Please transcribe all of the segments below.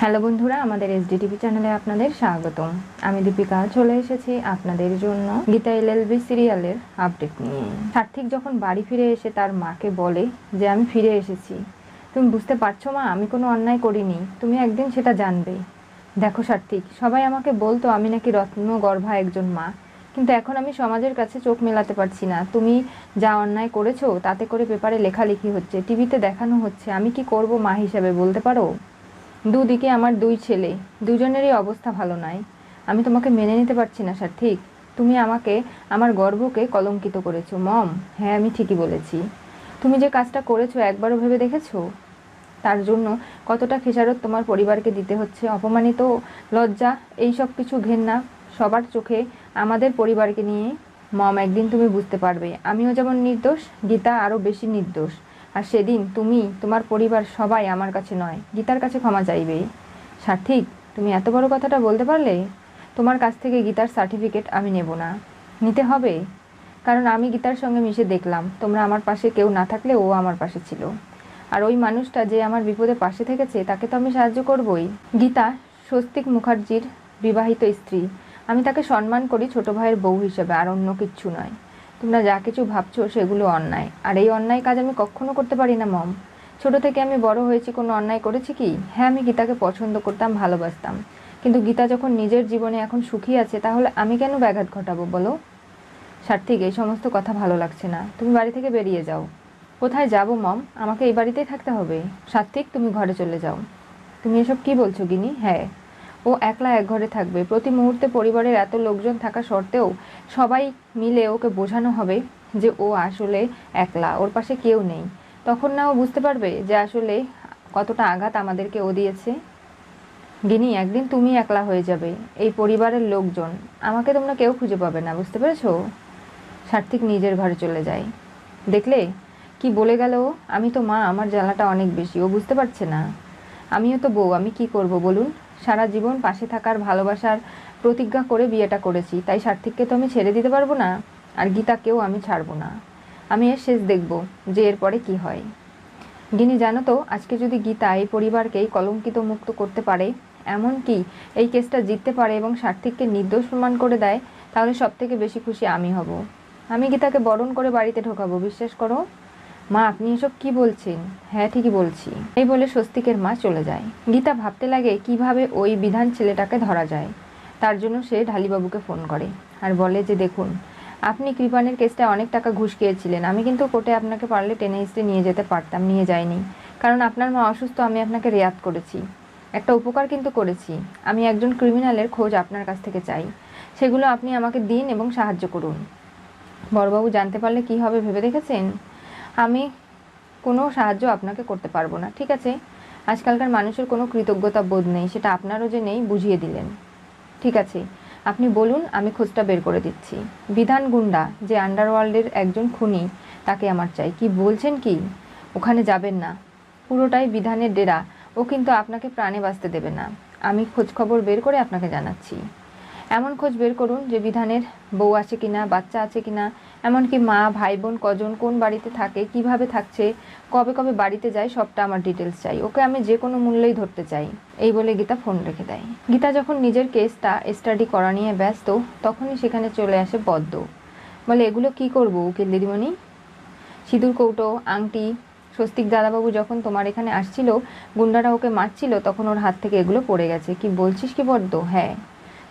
Hello বন্ধুরা, আমাদের SDTV চ্যানেলে আপনাদের স্বাগতম। আমি দীপিকা, চলে এসেছি আপনাদের জন্য গীতা এল এলএলবি সিরিয়ালের আপডেট নিয়ে। সার্থিক যখন বাড়ি ফিরে এসে তার মাকে বলে যে, আমি ফিরে এসেছি। তুমি বুঝতে পারছ মা, আমি কোনো অন্যায় করিনি। তুমি একদিন সেটা জানবে। দেখো সার্থিক, সবাই আমাকে বলতো আমি নাকি রত্ন গর্ভা একজন মা। কিন্তু এখন আমি সমাজের কাছে চোখ মেলাতে পারছি না। তুমি যা অন্যায় করেছ, তাতে করে পেপারে লেখালেখি হচ্ছে, টিভিতে দেখানো হচ্ছে। আমি কি করব মা হিসাবে, বলতে পারো? দুদিকে আমার দুই ছেলে, দুজনেরই অবস্থা ভালো নয় আমি তোমাকে মেনে নিতে পারছি না, স্যার, ঠিক? তুমি আমাকে, আমার গর্বকে কলঙ্কিত করেছ, মম। হ্যাঁ আমি ঠিকই বলেছি। তুমি যে কাজটা করেছ একবারও ভেবে দেখেছ? তার জন্য কতটা খেসারত তোমার পরিবারকে দিতে হচ্ছে? অপমানিত, লজ্জা, এই সব কিছু ঘেন্না সবার চোখে আমাদের পরিবারকে নিয়ে? মম, একদিন তুমি বুঝতে পারবে। আমিও যেমন নির্দোষ, গীতা আরও বেশি নির্দোষ। আর সেদিন তুমি, তোমার পরিবার সবাই আমার কাছে নয়। গীতার কাছে ক্ষমা চাইবে। সার্থিক, তুমি এত বড় কথাটা বলতে পারলে? তোমার কাছ থেকে গীতার সার্টিফিকেট আমি নেব না। নিতে হবে? কারণ আমি গীতার সঙ্গে মিশে দেখলাম, তোমরা আমার পাশে কেউ না থাকলে ও আমার পাশে ছিল। আর ওই মানুষটা যে আমার বিপদে পাশে থেকেছে, তাকে তো আমি সাহায্য করবই। গীতা, স্বস্তিক মুখার্জির বিবাহিত স্ত্রী। আমি তাকে সম্মান করি ছোট ভাইয়ের বউ হিসেবে, আর অন্য কিচ্ছু নয়। তোমরা যা কিছু ভাবছ সেগুলো অন্যায়। আর এই অন্যায় কাজ আমি কখনো করতে পারি না, মম। ছোট থেকে আমি বড় হয়েছি, কোনো অন্যায় করেছি কি? হ্যাঁ আমি গীতাকে পছন্দ করতাম, ভালোবাসতাম। কিন্তু গীতা যখন নিজের জীবনে এখন সুখী আছে, তাহলে আমি কেন ব্যাঘাত ঘটাবো, বলো? সার্থিক, এই সমস্ত কথা ভালো লাগছে না। তুমি বাড়ি থেকে বেরিয়ে যাও। কোথায় যাব, মম? আমাকে এই বাড়িতেই থাকতে হবে। সাত্বিক তুমি ঘরে চলে যাও। তুমি এসব কি বলছো গিনি হ্যাঁ। ও একলা এক ঘরে থাকবে। প্রতি মুহূর্তে পরিবারের এত লোকজন থাকা সত্ত্বেও সবাই মিলে ওকে বোঝানো হবে যে ও আসলে একলা, ওর পাশে কেউ নেই। তখন না ও বুঝতে পারবে যে আসলে কতটা আঘাত আমাদেরকে ও দিয়েছে। গিনি, একদিন তুমি একলা হয়ে যাবে, এই পরিবারের লোকজন। আমাকে তোমরা কেউ খুঁজে পাবে না, বুঝতে পেরেছ? সার্থিক নিজের ঘরে চলে যায়। দেখলে? কি বলে গেল? আমি তো মা, আমার জ্বালাটা অনেক বেশি, ও বুঝতে পারছে না। আমিও তো বউ, আমি কি করব বলুন? সারা জীবন পাশে থাকার ভালোবাসার প্রতিজ্ঞা করে বিয়েটা করেছি। তাই সার্থিককে তো আমি ছেড়ে দিতে পারব না, আর গীতাকেও আমি ছাড়বো না। আমি এর শেষ দেখব যে এরপরে কি হয়। গিনি, জানো তো, আজকে যদি গীতা এই পরিবারকেই কলঙ্কিত মুক্ত করতে পারে, এমন কি এই কেসটা জিততে পারে এবং সার্থিককে নির্দোষ প্রমাণ করে দেয়, তাহলে সব থেকে বেশি খুশি আমি হব। আমি গীতাকে বরণ করে বাড়িতে ঢোকাবো, বিশ্বাস করো? মা, আপনি এসব কি বলছেন? হ্যাঁ ঠিকই বলছি। এই বলে স্বস্তিকের মা চলে যায়। গীতা ভাবতে লাগে কীভাবে ওই বিধান ছেলেটাকে ধরা যায়। তার জন্য সে ঢালিবাবুকে ফোন করে আর বলে যে, দেখুন, আপনি কৃপানের কেসটা অনেক টাকা ঘুষ খেয়েছিলেন। আমি কিন্তু কোর্টে আপনাকে পারলে টেনে হিস্টে নিয়ে যেতে পারতাম, নিয়ে যাইনি। কারণ আপনার মা অসুস্থ, আমি আপনাকে রেয়াত করেছি। একটা উপকার কিন্তু করেছি। আমি একজন ক্রিমিনালের খোঁজ আপনার কাছ থেকে চাই। সেগুলো আপনি আমাকে দিন এবং সাহায্য করুন। বড়বাবু জানতে পারলে কি হবে ভেবে দেখেছেন? আমি কোনো সাহায্য আপনাকে করতে পারব না, ঠিক আছে? আজকালকার মানুষের কোনো কৃতজ্ঞতা বোধ নেই, সেটা আপনারও যে নেই, বুঝিয়ে দিলেন। ঠিক আছে, আপনি বলুন, আমি খোঁজটা বের করে দিচ্ছি। বিধান গুন্ডা যে আন্ডারওয়ার্ল্ডের একজন খুনি, তাকে আমার চাই। কি বলছেন কি? ওখানে যাবেন না। পুরোটাই বিধানের ডেরা। ও কিন্তু আপনাকে প্রাণে বাঁচতে দেবে না। আমি খোঁজখবর বের করে আপনাকে জানাচ্ছি। এমন খোঁজ বের করুন যে বিধানের বউ আছে কিনা, বাচ্চা আছে কিনা, এমনকি মা, ভাই, বোন, কজন, কোন বাড়িতে থাকে, কীভাবে থাকছে, কবে কবে বাড়িতে যায়, সবটা আমার ডিটেলস চাই। ওকে আমি যে কোনো মূল্যেই ধরতে চাই। এই বলে গীতা ফোন রেখে দেয়। গীতা যখন নিজের কেসটা স্টাডি করা নিয়ে ব্যস্ত, তখনই সেখানে চলে আসে পদ্ম বলে, এগুলো কি করব, উকিল দিদিমণি? সিঁদুর, কৌটো, আংটি, স্বস্তিক দাদাবাবু যখন তোমার এখানে আসছিল, গুন্ডারা ওকে মারছিল, তখন ওর হাত থেকে এগুলো পড়ে গেছে। কি বলছিস কি পদ্ম হ্যাঁ।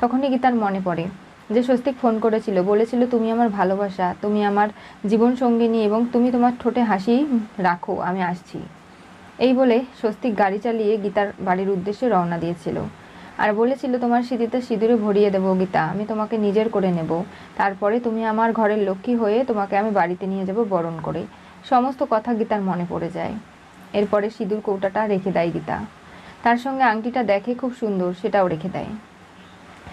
তখনই গীতার মনে পড়ে যে স্বস্তিক ফোন করেছিল, বলেছিল, তুমি আমার ভালোবাসা, তুমি আমার জীবন সঙ্গিনী এবং তুমি তোমার ঠোঁটে হাসি রাখো, আমি আসছি। এই বলে স্বস্তিক গাড়ি চালিয়ে গীতার বাড়ির উদ্দেশ্যে রওনা দিয়েছিল। আর বলেছিল, তোমার স্মৃতিতে সিঁদুরে ভরিয়ে দেবো গীতা, আমি তোমাকে নিজের করে নেব। তারপরে তুমি আমার ঘরের লক্ষ্মী হয়ে তোমাকে আমি বাড়িতে নিয়ে যাব বরণ করে। সমস্ত কথা গীতার মনে পড়ে যায়। এরপরে সিঁদুর কৌটাটা রেখে দেয় গীতা। তার সঙ্গে আংটিটা দেখে খুব সুন্দর, সেটাও রেখে দেয়।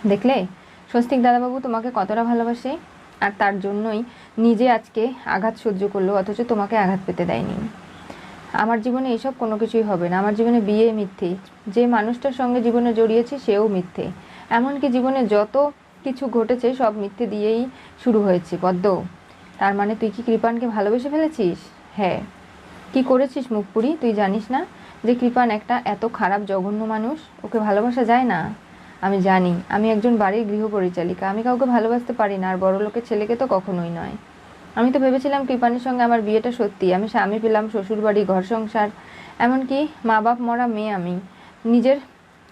দেখলে? স্বস্তিক দাদাবাবু তোমাকে কতটা ভালোবাসে? আর তার জন্যই নিজে আজকে আঘাত সহ্য করল, অথচ তোমাকে আঘাত পেতে দেয়নি। আমার জীবনে এসব কোনো কিছুই হবে না। আমার জীবনে বিয়ে মিথ্যে। যে মানুষটার সঙ্গে জীবনে জড়িয়েছি সেও মিথ্যে। এমনকি জীবনে যত কিছু ঘটেছে সব মিথ্যে দিয়েই শুরু হয়েছে। পদ্ম, তার মানে তুই কি কৃপানকে ভালোবেসে ফেলেছিস? হ্যাঁ। কি করেছিস মুখপুরি? তুই জানিস না যে কৃপান একটা এত খারাপ, জঘন্য মানুষ? ওকে ভালোবাসা যায় না? আমি জানি, আমি একজন বাড়ির গৃহপরিচালিকা। আমি কাউকে ভালোবাসতে পারি না, আর বড় লোকের ছেলেকে তো কখনোই নয়। আমি তো ভেবেছিলাম কৃপানির সঙ্গে আমার বিয়েটা সত্যি। আমি স্বামী পেলাম, শ্বশুরবাড়ি, ঘর সংসার, এমনকি মা বাপ মরা মেয়ে আমি। নিজের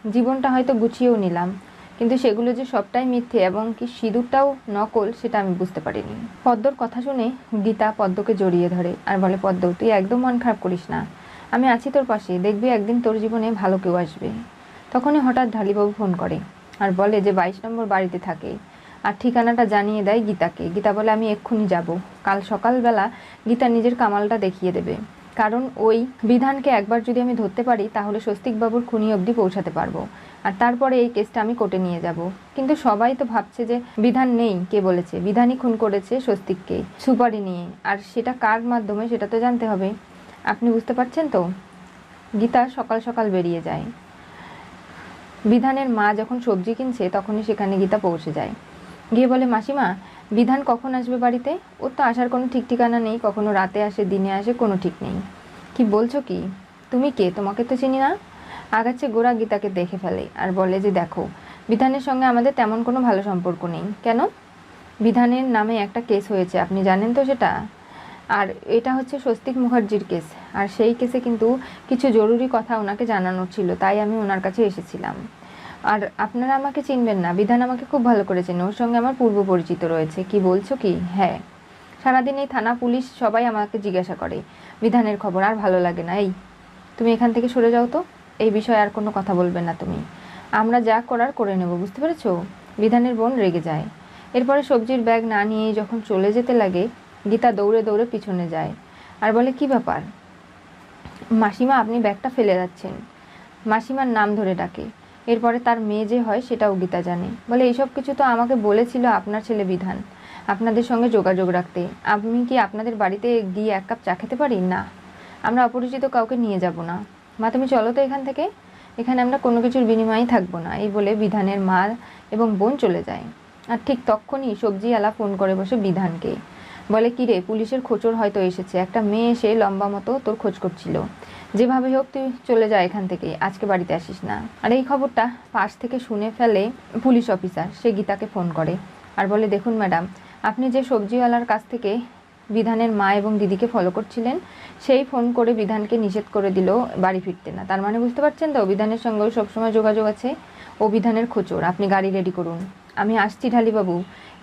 জীবনটা হয়তো গুছিয়েও নিলাম, কিন্তু সেগুলো যে সবটাই মিথ্যে এবং কি সিঁদুরটাও নকল, সেটা আমি বুঝতে পারিনি। পদ্মর কথা শুনে গীতা পদ্মকে জড়িয়ে ধরে আর বলে, পদ্ম, তুই একদম মন খারাপ করিস না। আমি আছি তোর পাশে। দেখবি একদিন তোর জীবনে ভালো কেউ আসবে। তখনই হঠাৎ ঢালিবাবু ফোন করে আর বলে যে বাইশ নম্বর বাড়িতে থাকে। আর ঠিকানাটা জানিয়ে দেয় গীতাকে। গীতা বলে, আমি এক্ষুনি যাব। কাল সকালবেলা গীতা নিজের কামালটা দেখিয়ে দেবে। কারণ ওই বিধানকে একবার যদি আমি ধরতে পারি, তাহলে স্বস্তিকবাবুর খুনি অবধি পৌঁছাতে পারব। আর তারপরে এই কেসটা আমি কোর্টে নিয়ে যাব। কিন্তু সবাই তো ভাবছে যে বিধান নেই, কে বলেছে? বিধানই খুন করেছে স্বস্তিককে, সুপারি নিয়ে। আর সেটা কার মাধ্যমে, সেটা তো জানতে হবে। আপনি বুঝতে পারছেন তো? গীতা সকাল সকাল বেরিয়ে যায়। বিধানের মা যখন সবজি কিনছে, তখনই সেখানে গীতা পৌঁছে যায়। গিয়ে বলে, মাসিমা, বিধান কখন আসবে বাড়িতে? ওর তো আসার কোনো ঠিক ঠিকানা নেই, কখনো রাতে আসে, দিনে আসে, কোনো ঠিক নেই। কি বলছো কি? তুমি কে? তোমাকে তো চিনি না? আগাচ্ছে গোড়া গীতাকে দেখে ফেলে আর বলে যে, দেখো, বিধানের সঙ্গে আমাদের তেমন কোনো ভালো সম্পর্ক নেই। কেন? বিধানের নামে একটা কেস হয়েছে, আপনি জানেন তো সেটা? আর এটা হচ্ছে স্বস্তিক মুখার্জির কেস। আর সেই কেসে কিন্তু কিছু জরুরি কথা ওনাকে জানানোর ছিল, তাই আমি ওনার কাছে এসেছিলাম। আর আপনারা আমাকে চিনবেন না, বিধান আমাকে খুব ভালো করে চেনে, ওর সঙ্গে আমার পূর্ব পরিচিত রয়েছে। কি বলছো কি? হ্যাঁ। সারাদিন এই থানা পুলিশ সবাই আমাকে জিজ্ঞাসা করে, বিধানের খবর আর ভালো লাগে না, এই। তুমি এখান থেকে সরে যাও তো, এই বিষয়ে আর কোনো কথা বলবে না তুমি। আমরা যা করার করে নেব, বুঝতে পেরেছ? বিধানের বোন রেগে যায়। এরপরে সবজির ব্যাগ না নিয়ে যখন চলে যেতে লাগে গীতা দৌড়ে দৌড়ে পিছনে যায়। আর বলে, কি ব্যাপার? মাসিমা, আপনি ব্যাগটা ফেলে যাচ্ছেন। মাসিমার নাম ধরে ডাকে। এরপরে তার মেয়ে যে হয়, সেটাও গীতা জানে। বলে এইসব কিছু তো আমাকে বলেছিল আপনার ছেলে বিধান। আপনাদের সঙ্গে যোগাযোগ রাখতে। আমি কি আপনাদের বাড়িতে গিয়ে এক কাপ চা খেতে পারি? না। আমরা অপরিচিত কাউকে নিয়ে যাব না। মা, তুমি চলো তো এখান থেকে। এখানে আমরা কোনো কিছুর বিনিময়েই থাকব না। এই বলে বিধানের মা এবং বোন চলে যায়। আর ঠিক তখনই সবজিওয়ালা ফোন করে বসে বিধানকে। বলে, কি রে, পুলিশের খোঁচর হয়তো এসেছে। একটা মেয়ে এসে লম্বা মতো তোর খোঁজ করছিল। যেভাবে হোক তুই চলে যা এখান থেকে, আজকে বাড়িতে আসিস না। আর এই খবরটা পাশ থেকে শুনে ফেলে পুলিশ অফিসার। সে গীতাকে ফোন করে আর বলে, দেখুন ম্যাডাম, আপনি যে সবজিওয়ালার কাছ থেকে বিধানের মা এবং দিদিকে ফলো করছিলেন, সেই ফোন করে বিধানকে নিষেধ করে দিল বাড়ি ফিরতে না। তার মানে বুঝতে পারছেন তো, বিধানের সঙ্গেও সবসময় যোগাযোগ আছে ও বিধানের খোঁচর। আপনি গাড়ি রেডি করুন। আমি আসছি ঢালিবাবু।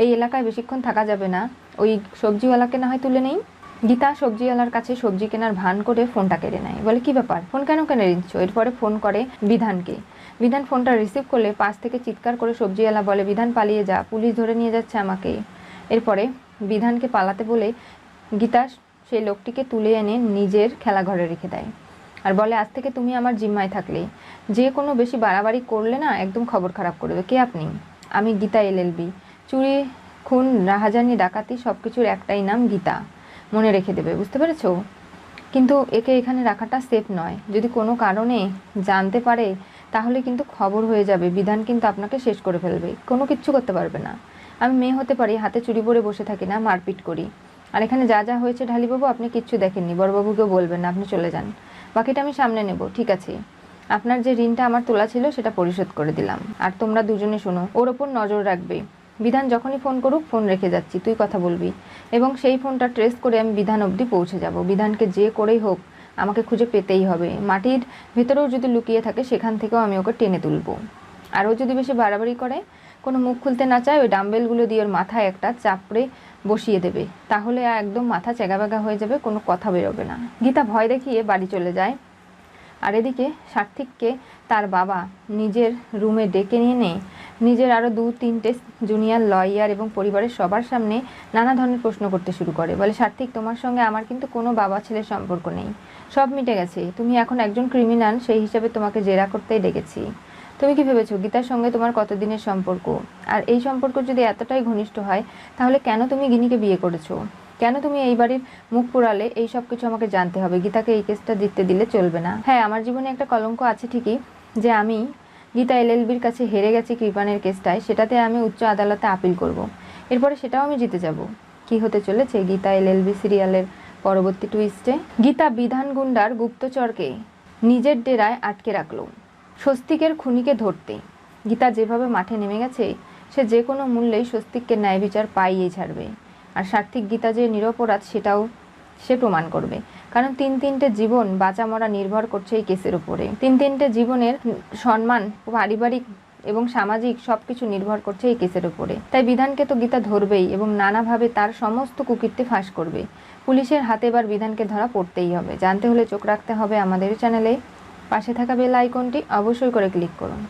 এই এলাকায় বেশিক্ষণ থাকা যাবে না। ওই সবজিওয়ালাকে না হয় তুলে নেই? গীতা সবজিওয়ালার কাছে সবজি কেনার ভান করে ফোনটা কেড়ে নেয়। বলে, কি ব্যাপার? ফোন কেন কেনে নিচ্ছ এরপরে ফোন করে বিধানকে। বিধান ফোনটা রিসিভ করলে পাশ থেকে চিৎকার করে সবজিওয়ালা বলে, বিধান, পালিয়ে যা, পুলিশ ধরে নিয়ে যাচ্ছে আমাকে। এরপরে বিধানকে পালাতে বলে গীতা সেই লোকটিকে তুলে এনে নিজের খেলাঘরে রেখে দেয়। আর বলে, আজ থেকে তুমি আমার জিম্মায় থাকলে। যে কোনো বেশি বাড়াবাড়ি করলে না একদম খবর খারাপ করবে। কে আপনি? আমি গীতা এলএলবি চুরি খুন রাহাজানি ডাকাতি সব কিছুর একটাই নাম গীতা। মনে রেখে দেবে, বুঝতে পেরেছ? কিন্তু একে এখানে রাখাটা সেফ নয়। যদি কোনো কারণে জানতে পারে, তাহলে কিন্তু খবর হয়ে যাবে, বিধান কিন্তু আপনাকে শেষ করে ফেলবে, কোনো কিচ্ছু করতে পারবে না। আমি মেয়ে হতে পারি, হাতে চুরি পরে বসে থাকি না, মারপিট করি। আর এখানে যা যা হয়েছে ঢালিবাবু, আপনি কিচ্ছু দেখেননি, বড়বাবুকেও বলবেন না, আপনি চলে যান। বাকিটা আমি সামনে নেব, ঠিক আছে। আপনার যে ঋণটা আমার তোলা ছিল, সেটা পরিশোধ করে দিলাম। আর তোমরা দুজনে শোনো, ওর ওপর নজর রাখবে। বিধান যখনই ফোন করুক, ফোন রেখে যাচ্ছি, তুই কথা বলবি। এবং সেই ফোনটা ট্রেস করে আমি বিধান অবধি পৌঁছে যাব। বিধানকে যে করেই হোক, আমাকে খুঁজে পেতেই হবে। মাটির ভেতরেও যদি লুকিয়ে থাকে, সেখান থেকেও আমি ওকে টেনে তুলবো। আর ও যদি বেশি বাড়াবাড়ি করে, কোনো মুখ খুলতে না চায়, ওই ডাম্বেলগুলো দিয়ে ওর মাথায় একটা চাপড়ে বসিয়ে দেবে। তাহলে একদম মাথা চেগাবেগা হয়ে যাবে, কোনো কথা বেরোবে না। গীতা ভয় দেখিয়ে বাড়ি চলে যায়। আর এদিকে সার্থিককে তার বাবা নিজের রুমে ডেকে নিয়ে নে নিজের আরও দু, তিনটে জুনিয়র লয়ার এবং পরিবারের সবার সামনে নানা ধরনের প্রশ্ন করতে শুরু করে। বলে, সার্থিক, তোমার সঙ্গে আমার কিন্তু কোনো বাবা ছেলের সম্পর্ক নেই। সব মিটে গেছে। তুমি এখন একজন ক্রিমিনাল সেই হিসাবে তোমাকে জেরা করতেই ডেকেছি। তুমি কি ভেবেছো গীতার সঙ্গে তোমার কতদিনের সম্পর্ক? আর এই সম্পর্ক যদি এতটাই ঘনিষ্ঠ হয়, তাহলে কেন তুমি গিনিকে বিয়ে করেছ? কেন তুমি এই বাড়ির মুখ পোড়ালে এই সব কিছু আমাকে জানতে হবে। গীতাকে এই কেসটা জিততে দিলে চলবে না। হ্যাঁ আমার জীবনে একটা কলঙ্ক আছে ঠিকই, যে আমি গীতা এলএলবির কাছে হেরে গেছি কৃপানের কেসটায়, সেটাতে আমি উচ্চ আদালতে আপিল করব। এরপরে সেটাও আমি জিতে যাব। কি হতে চলেছে গীতা এলএলবি সিরিয়ালের পরবর্তী টুইস্টে গীতা বিধান গুন্ডার গুপ্তচরকে নিজের ডেরায় আটকে রাখল। স্বস্তিকের খুনিকে ধরতে। গীতা যেভাবে মাঠে নেমে গেছে, সে যে কোনো মূল্যেই স্বস্তিককে ন্যায় বিচার পাইয়ে ছাড়বে। আর সার্থিক গীতা যে নিরপরাধ সেটাও সে প্রমাণ করবে। কারণ তিন তিনটে জীবন বাঁচা মরা নির্ভর করছে এই কেসের উপরে। তিন তিনটে জীবনের সম্মান পারিবারিক এবং সামাজিক সব কিছু নির্ভর করছে এই কেসের উপরে। তাই বিধানকে তো গীতা ধরবেই এবং নানাভাবে তার সমস্ত কুকীর্তি ফাঁস করবে। পুলিশের হাতে এবার বিধানকে ধরা পড়তেই হবে। জানতে হলে চোখ রাখতে হবে আমাদের চ্যানেলে। পাশে থাকা বেল আইকনটি অবশ্যই করে ক্লিক করুন।